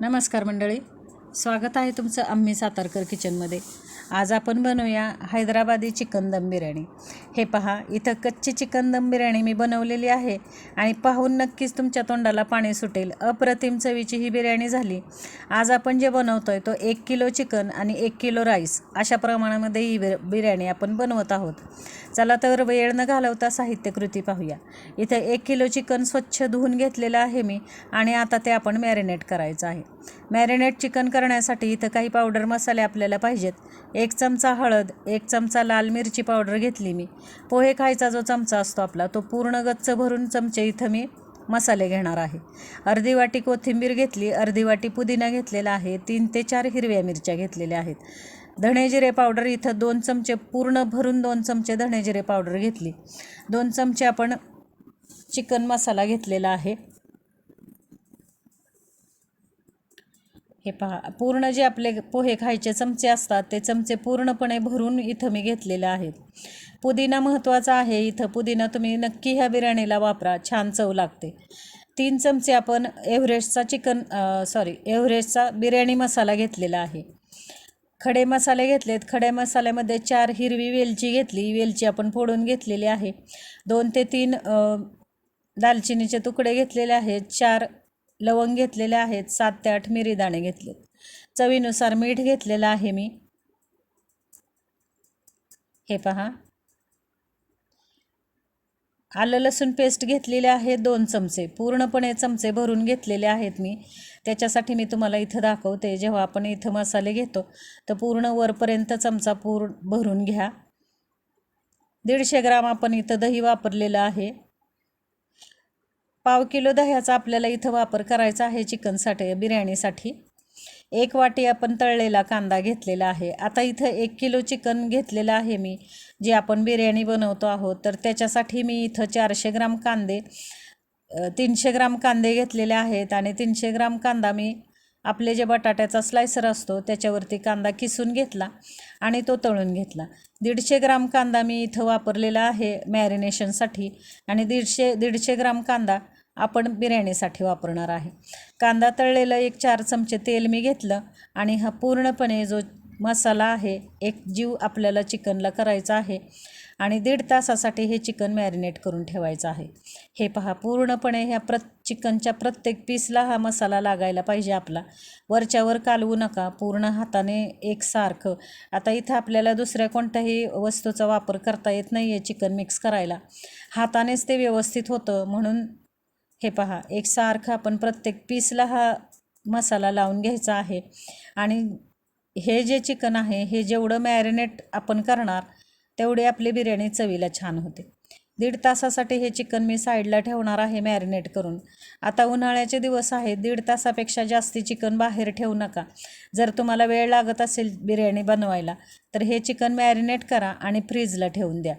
नमस्कार मंडळी. स्वागत आहे तुमचं आम्ही सातारकर किचनमध्ये आज आपण बनवूया हैदराबादी चिकन दम बिर्याणी. हे पहा इथं कच्ची चिकन दम बिर्याणी मी बनवलेली आहे आणि पाहून नक्कीच तुमच्या तोंडाला पाणी सुटेल. अप्रतिम चवीची ही बिर्याणी झाली. आज आपण जे बनवतो आहे तो एक किलो चिकन आणि एक किलो राईस अशा प्रमाणामध्ये ही बिर बिर्याणी आपण बनवत आहोत. चला तर वेळ न घालवता साहित्यकृती पाहूया. इथं एक किलो चिकन स्वच्छ धुवून घेतलेलं आहे मी आणि आता ते आपण मॅरिनेट करायचं आहे. मॅरिनेट चिकन करण्यासाठी इथं काही पावडर मसाले आपल्याला पाहिजेत. एक चमचा हळद एक चमचा लाल मिरची पावडर घेतली मी. पोहे खायचा जो चमचा असतो आपला तो पूर्ण गच्च भरून चमचे इथं मी मसाले घेणार आहे. अर्धी वाटी कोथिंबीर घेतली अर्धी वाटी पुदिना घेतलेला आहे तीन ते चार हिरव्या मिरच्या घेतलेल्या आहेत. धणे जिरे पावडर इथं दोन चमचे पूर्ण भरून दोन चमचे धणे जिरे पावडर घेतली. दोन चमचे आपण चिकन मसाला घेतलेला आहे. हे पहा पूर्ण जे आपले पोहे खायचे चमचे असतात ते चमचे पूर्णपणे भरून इथं मी घेतलेले आहेत. पुदिना महत्त्वाचा आहे इथं पुदिना तुम्ही नक्की ह्या बिर्याणीला वापरा छान चव लागते. तीन चमचे आपण एव्हरेस्टचा चिकन सॉरी एव्हरेस्टचा बिर्याणी मसाला घेतलेला आहे. खडे मसाले घेतलेत खडे मसाल्यामध्ये चार हिरवी वेलची घेतली वेलची आपण फोडून घेतलेली आहे. दोन ते तीन दालचिनीचे तुकडे घेतलेले आहेत चार लवंग घेतलेले आहेत. सात ते आठ मिरी दाणे घेतलेत चवीनुसार मीठ घेतलेलं आहे मी. हे पहा. आलं लसूण पेस्ट घेतलेले आहे दोन चमचे. पूर्णपणे चमचे भरून घेतलेले आहेत मी. त्याच्यासाठी मी तुम्हाला इथं दाखवते. जेव्हा आपण इथं मसाले घेतो तर पूर्ण वरपर्यंत चमचा पूर भरून घ्या. दीडशे ग्राम आपण इथं दही वापरलेलं आहे. पाव किलो दह्याचा आपल्याला इथं वापर करायचा आहे चिकनसाठी बिर्याणीसाठी. एक वाटी आपण तळलेला कांदा घेतलेला आहे. आता इथं एक किलो चिकन घेतलेलं आहे मी जे आपण बिर्याणी बनवतो आहोत. तर त्याच्यासाठी मी इथं चारशे ग्राम कांदे तीनशे ग्राम कांदे घेतलेले आहेत आणि तीनशे ग्राम कांदा मी आपले जे बटाट्याचा स्लायसर असतो त्याच्यावरती कांदा किसून घेतला आणि तो तळून घेतला. दीडशे ग्राम कांदा मी इथं वापरलेला आहे मॅरिनेशनसाठी आणि दीडशे दीडशे ग्राम कांदा आपण बिर्याणीसाठी वापरणार आहे. कांदा तळलेलं एक चार चमचे तेल मी घेतलं आणि हा पूर्णपणे जो मसाला आहे एक जीव आपल्याला चिकनला करायचा आहे आणि दीड तासासाठी हे चिकन मॅरिनेट करून ठेवायचं आहे. हे पहा पूर्णपणे ह्या प्र चिकनच्या प्रत्येक पीसला हा मसाला लागायला पाहिजे आपला. वरच्यावर कालवू नका पूर्ण हाताने एकसारखं आता इथं आपल्याला दुसऱ्या कोणत्याही वस्तूचा वापर करता येत नाही आहे चिकन मिक्स करायला. हातानेच ते व्यवस्थित होतं म्हणून हे पहा एकसारखं आपण प्रत्येक पीसला हा मसाला लावून घ्यायचा आहे. आणि हे जे चिकन आहे हे जेवढं मॅरिनेट आपण करणार तेवढी आपली बिर्याणी चवीला छान होते. दीड तासासाठी हे चिकन मी साईडला ठेवणार आहे मॅरिनेट करून. आता उन्हाळ्याचे दिवस आहेत दीड तासापेक्षा जास्ती चिकन बाहेर ठेवू नका. जर तुम्हाला वेळ लागत असेल बिर्याणी बनवायला तर हे चिकन मॅरिनेट करा आणि फ्रीजला ठेवून द्या.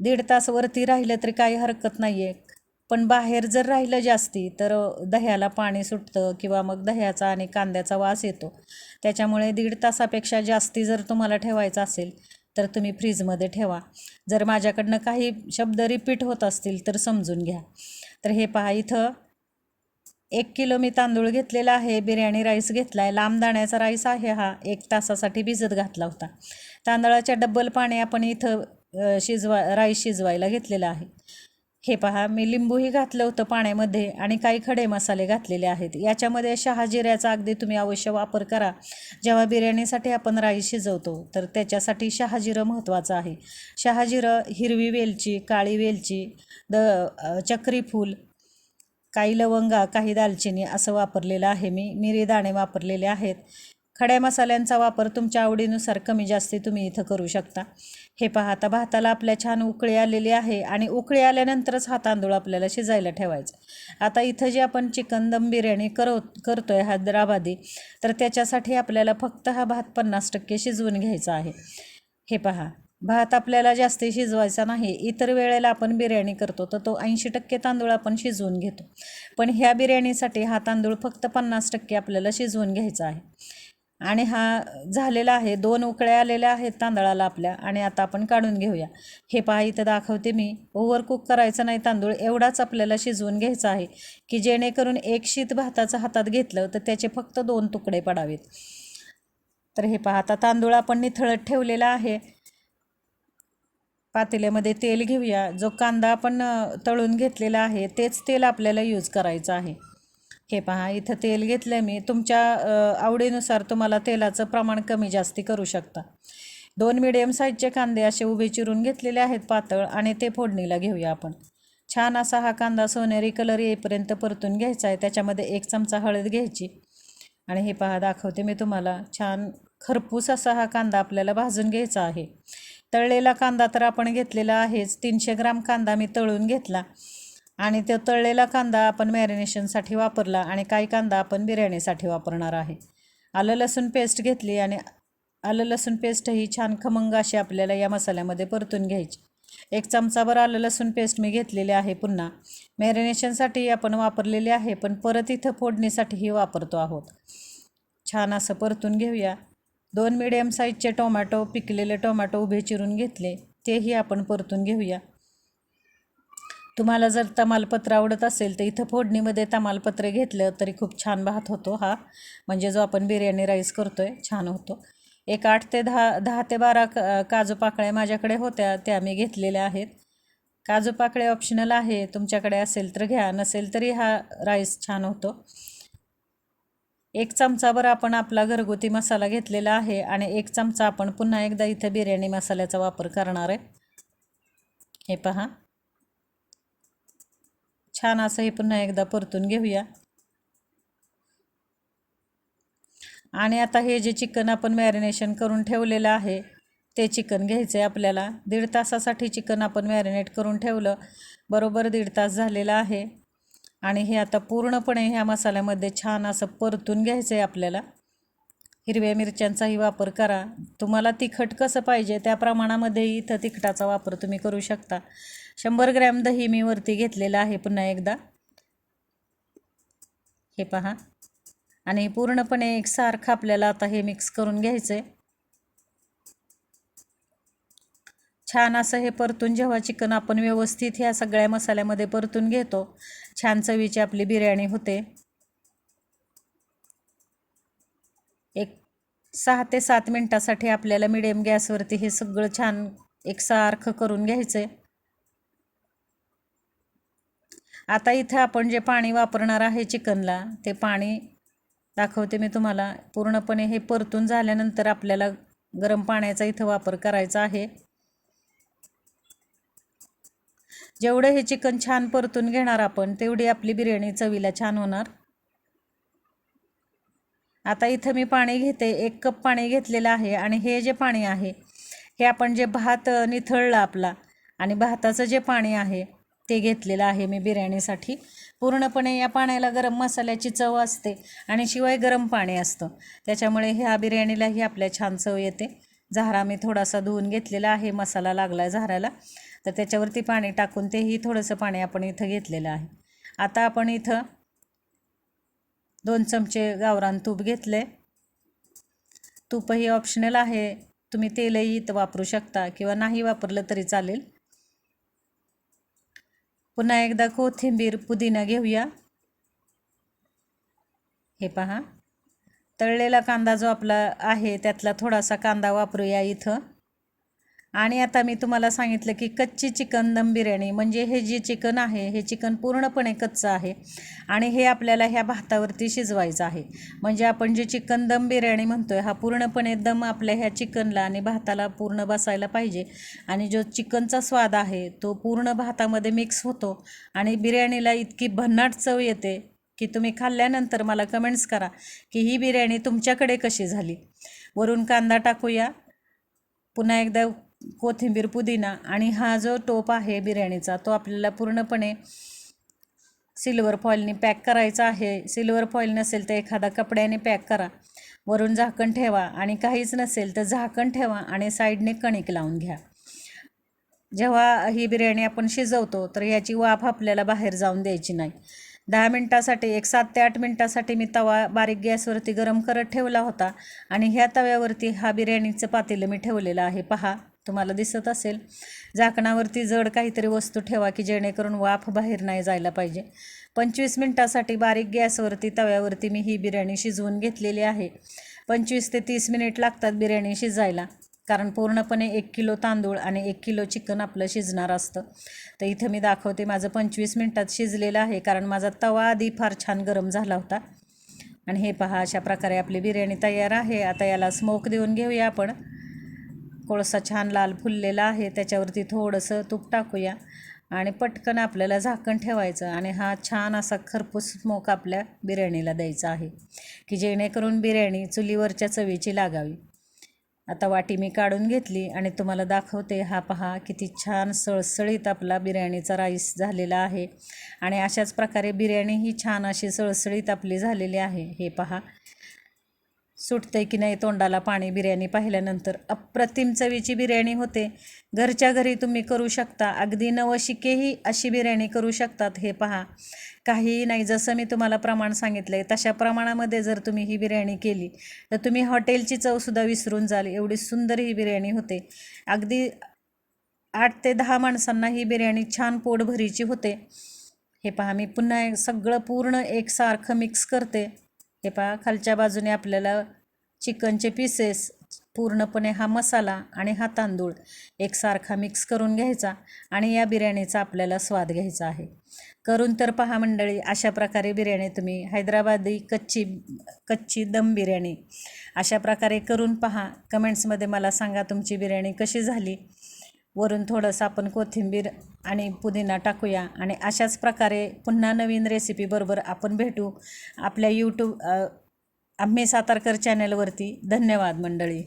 दीड तास वरती राहिलं तरी काही हरकत नाही आहे पण बाहेर जर राहिलं जास्ती तर दह्याला पाणी सुटतं किंवा मग दह्याचा आणि कांद्याचा वास येतो. त्याच्यामुळे दीड तासापेक्षा जास्ती जर तुम्हाला ठेवायचं असेल तर तुम्ही फ्रीजमध्ये ठेवा. जर माझ्याकडनं काही शब्द रिपीट होत असतील तर समजून घ्या. तर हे पहा इथं. एक किलो मी तांदूळ घेतलेला आहे बिर्याणी राईस घेतला आहे लांब दाण्याचा राईस आहे हा एक तासासाठी भिजत घातला होता. तांदळाच्या डब्बल पाणी आपण इथं शिजवा राईस शिजवायला घेतलेलं आहे. हे पहा मी लिंबूही घातलं होतं पाण्यामध्ये आणि काही खडे मसाले घातलेले आहेत. याच्यामध्ये शहाजिऱ्याचा अगदी तुम्ही अवश्य वापर करा. जेव्हा बिर्याणीसाठी आपण राईस शिजवतो तर त्याच्यासाठी शहाजिरं महत्त्वाचं आहे. शहाजिरं हिरवी वेलची काळी वेलची द चक्री फूल काही लवंगा काही दालचिनी असं वापरलेलं आहे मी. मिरी दाणे वापरलेले आहेत. खड्या मसाल्यांचा वापर तुमच्या आवडीनुसार कमी जास्ती तुम्ही इथं करू शकता. हे पहा आता भाताला आपल्या छान उकळी आलेली आहे आणि उकळी आल्यानंतरच हा तांदूळ आपल्याला शिजायला ठेवायचा. आता इथं जे आपण चिकन दम बिर्याणी करव करतो आहे हैदराबादी तर त्याच्यासाठी आपल्याला फक्त हा भात पन्नास टक्के शिजवून घ्यायचा आहे. हे पहा भात आपल्याला जास्ती शिजवायचा नाही. इतर वेळेला आपण बिर्याणी करतो तर तो ऐंशी टक्के तांदूळ आपण शिजवून घेतो. पण ह्या बिर्याणीसाठी हा तांदूळ फक्त पन्नास टक्के आपल्याला शिजवून घ्यायचा आहे. आणि हा झालेला आहे. दोन उकळ्या आलेल्या आहेत तांदळाला आपल्या आणि आता आपण काढून घेऊया. हे पहा इथं दाखवते मी. ओव्हर कुक करायचं नाही तांदूळ एवढाच आपल्याला शिजवून घ्यायचा आहे की जेणेकरून एक शीत भाताचं हातात घेतलं तर त्याचे फक्त दोन तुकडे पडावेत. तर हे पहा आता तांदूळ आपण निथळत ठेवलेला आहे. पातेल्यामध्ये तेल घेऊया. जो कांदा आपण तळून घेतलेला आहे तेच तेल आपल्याला यूज करायचं आहे. हे पहा इथं तेल घेतलं मी. तुमच्या आवडीनुसार तुम्हाला तेलाचं प्रमाण कमी जास्ती करू शकता. दोन मिडियम साईजचे कांदे असे उभे चिरून घेतलेले आहेत पातळ आणि ते फोडणीला घेऊया आपण. छान असा हा कांदा सोनेरी कलर येईपर्यंत परतून घ्यायचा आहे. त्याच्यामध्ये एक चमचा हळद घ्यायची. आणि हे पहा दाखवते मी तुम्हाला. छान खरपूस असा हा कांदा आपल्याला भाजून घ्यायचा आहे. तळलेला कांदा तर आपण घेतलेला आहेच. तीनशे ग्राम कांदा मी तळून घेतला. आणि तो तळलेला कांदा आपण मॅरिनेशनसाठी वापरला आणि काही कांदा आपण बिर्याणीसाठी वापरणार आहे. आलं लसूण पेस्ट घेतली आणि आलं लसूण पेस्ट ही छान खमंग अशी आपल्याला या मसाल्यामध्ये परतून घ्यायची. एक चमचाभर आलं लसूण पेस्ट मी घेतलेली आहे पुन्हा. मॅरिनेशनसाठी आपण वापरलेली आहे पण परत इथं फोडणीसाठीही वापरतो आहोत. छान असं परतून घेऊया. दोन मिडियम साईजचे टोमॅटो पिकलेले टोमॅटो उभे चिरून घेतले तेही आपण परतून घेऊया. तुम्हाला जर तमालपत्र आवडत असेल तर इथं फोडणीमध्ये तमालपत्र घेतलं तरी खूप छान भात होतो हा. म्हणजे जो आपण बिर्याणी राईस करतो आहे छान होतो. एक आठ ते दहा दहा ते बारा काजू पाकळ्या माझ्याकडे होत्या त्या मी घेतलेल्या आहेत. काजू पाकळे ऑप्शनल आहे तुमच्याकडे असेल तर घ्या नसेल तरी हा राईस छान होतो. एक चमचाभर आपण आपला घरगुती मसाला घेतलेला आहे आणि एक चमचा आपण पुन्हा एकदा इथं बिर्याणी मसाल्याचा वापर करणार आहे. हे पहा. छान असं हे पुन्हा एकदा परतून घेऊया. आणि आता हे जे चिकन आपण मॅरिनेशन करून ठेवलेलं आहे ते चिकन घ्यायचं आहे आपल्याला. दीड तासासाठी चिकन आपण मॅरिनेट करून ठेवलं. बरोबर दीड तास झालेला आहे. आणि हे आता पूर्णपणे ह्या मसाल्यामध्ये छान असं परतून घ्यायचं आहे आपल्याला. हिरव्या मिरच्यांचाही वापर करा. तुम्हाला तिखट कसं पाहिजे त्या प्रमाणामध्येही इथं तिखटाचा वापर तुम्ही करू शकता. शंभर ग्रॅम दही मी वरती घेतलेलं आहे पुन्हा एकदा. हे पहा. आणि पूर्णपणे एकसारखं आपल्याला आता हे मिक्स करून घ्यायचं आहे छान असं हे परतून जेव्हा चिकन आपण व्यवस्थित ह्या सगळ्या मसाल्यामध्ये परतून घेतो छान चवीची आपली बिर्याणी होते. एक सहा ते सात मिनटासाठी आपल्याला मिडियम गॅसवरती हे सगळं छान एकसारखं करून घ्यायचं आहे आता इथं आपण जे पाणी वापरणार आहे चिकनला ते पाणी दाखवते मी तुम्हाला. पूर्णपणे हे परतून झाल्यानंतर आपल्याला गरम पाण्याचा इथं वापर करायचा आहे. जेवढं हे चिकन छान परतून घेणार आपण तेवढी आपली बिर्याणी चवीला छान होणार. आता इथं मी पाणी घेते एक कप पाणी घेतलेलं आहे आणि हे जे पाणी आहे हे आपण जे भात निथळला आपला आणि भाताचं जे पाणी आहे ते घेतलेलं आहे मी बिर्याणीसाठी. पूर्णपणे या पाण्याला गरम मसाल्याची चव असते आणि शिवाय गरम पाणी असतं. त्याच्यामुळे ह्या बिर्याणीलाही आपल्या छान चव येते. झारा मी थोडासा धुवून घेतलेला आहे मसाला लागला आहे झाराला. तर त्याच्यावरती पाणी टाकून तेही थोडंसं पाणी आपण इथं घेतलेलं आहे. आता आपण इथं दोन चमचे गावरान तूप घेतले तूपही ऑप्शनल आहे. तुम्ही तेलही इथं वापरू शकता किंवा नाही वापरलं तरी चालेल. पुन्हा एकदा कोथिंबीर पुदिना घेऊया. हे पहा. तळलेला कांदा जो आपला आहे त्यातला थोडासा कांदा वापरूया इथं. आणि आता मी तुम्हाला सांगितलं की कच्ची चिकन दम बिर्याणी म्हणजे हे जे चिकन आहे हे चिकन पूर्णपणे कच्चं आहे आणि हे आपल्याला ह्या भातावरती शिजवायचं आहे. म्हणजे आपण जे चिकन दम बिर्याणी म्हणतो आहे हा पूर्णपणे दम आपल्या ह्या चिकनला आणि भाताला पूर्ण बसायला पाहिजे आणि जो चिकनचा स्वाद आहे तो पूर्ण भातामध्ये मिक्स होतो आणि बिर्याणीला इतकी भन्नाट चव येते की तुम्ही खाल्ल्यानंतर मला कमेंट्स करा की ही बिर्याणी तुमच्याकडे कशी झाली. वरून कांदा टाकूया. पुन्हा एकदा कोथिंबीर पुदिना आणि हा जो टोप आहे बिर्याणीचा तो आपल्याला पूर्णपणे सिल्वर फॉईलने पॅक करायचा आहे. सिल्वर फॉईल नसेल तर एखादा कपड्याने पॅक करा. वरून झाकण ठेवा आणि काहीच नसेल तर झाकण ठेवा आणि साईडने कणिक लावून घ्या. जेव्हा ही बिर्याणी आपण शिजवतो तर याची वाफ आपल्याला बाहेर जाऊन द्यायची नाही. दहा मिनटासाठी एक सात ते आठ मिनटासाठी मी तवा बारीक गॅसवरती गरम करत ठेवला होता आणि ह्या तव्यावरती हा बिर्याणीचं पातेलं मी ठेवलेलं आहे. पहा. तुम्हाला दिसत असेल. झाकणावरती जड काहीतरी वस्तू ठेवा की जेणेकरून वाफ बाहेर नाही जायला पाहिजे. पंचवीस मिनटासाठी बारीक गॅसवरती तव्यावरती मी ही बिर्याणी शिजवून घेतलेली आहे. पंचवीस ते तीस मिनिट लागतात बिर्याणी शिजायला. कारण पूर्णपणे एक किलो तांदूळ आणि एक किलो चिकन आपलं शिजणार असतं. तर इथं मी दाखवते माझं पंचवीस मिनटात शिजलेलं आहे. कारण माझा तवा आधी फार छान गरम झाला होता. आणि हे पहा अशा प्रकारे आपली बिर्याणी तयार आहे. आता याला स्मोक देऊन घेऊया आपण. कोळसा छान लाल फुललेला आहे त्याच्यावरती थोडंसं तूप टाकूया. आणि पटकन आपल्याला झाकण ठेवायचं आणि हा छान असा खरपूस स्मोक आपल्या बिर्याणीला द्यायचा आहे की जेणेकरून बिर्याणी चुलीवरच्या चवीची लागावी. आता वाटी मी काढून घेतली आणि तुम्हाला दाखवते हा पहा किती छान सळसळीत आपला बिर्याणीचा राईस झालेला आहे. आणि अशाच प्रकारे बिर्याणी ही छान अशी सळसळीत आपली झालेली आहे हे पहा. सुटते की नाही तोंडाला पाणी बिर्याणी पाहिल्यानंतर? अप्रतिम चवीची बिर्याणी होते. घरच्या घरी तुम्ही करू शकता. अगदी नवशिकेही अशी बिर्याणी करू शकतात. हे पहा. काहीही नाही जसं मी तुम्हाला प्रमाण सांगितलं आहे तशा प्रमाणामध्ये जर तुम्ही ही बिर्याणी केली तर तुम्ही हॉटेलची चवसुद्धा विसरून जाल. एवढी सुंदर ही बिर्याणी होते. अगदी आठ ते दहा माणसांना ही बिर्याणी छान पोटभरीची होते. हे पहा मी पुन्हा सगळं पूर्ण एकसारखं मिक्स करते. हे पहा खालच्या बाजूने आपल्याला चिकनचे पीसेस पूर्णपणे हा मसाला आणि हा तांदूळ एकसारखा मिक्स करून घ्यायचा आणि या बिर्याणीचा आपल्याला स्वाद घ्यायचा आहे. करून तर पहा मंडळी अशा प्रकारे बिर्याणी तुम्ही हैदराबादी कच्ची कच्ची दम बिर्याणी अशा प्रकारे करून पहा. कमेंट्समध्ये मला सांगा तुमची बिर्याणी कशी झाली? वरून थोडंसं आपण कोथिंबीर आणि पुदिना टाकूया आणि अशाच प्रकारे पुन्हा नवीन रेसिपीबरोबर आपण भेटू आपल्या यूट्यूब आम्ही सातारकर चॅनलवरती धन्यवाद मंडळी.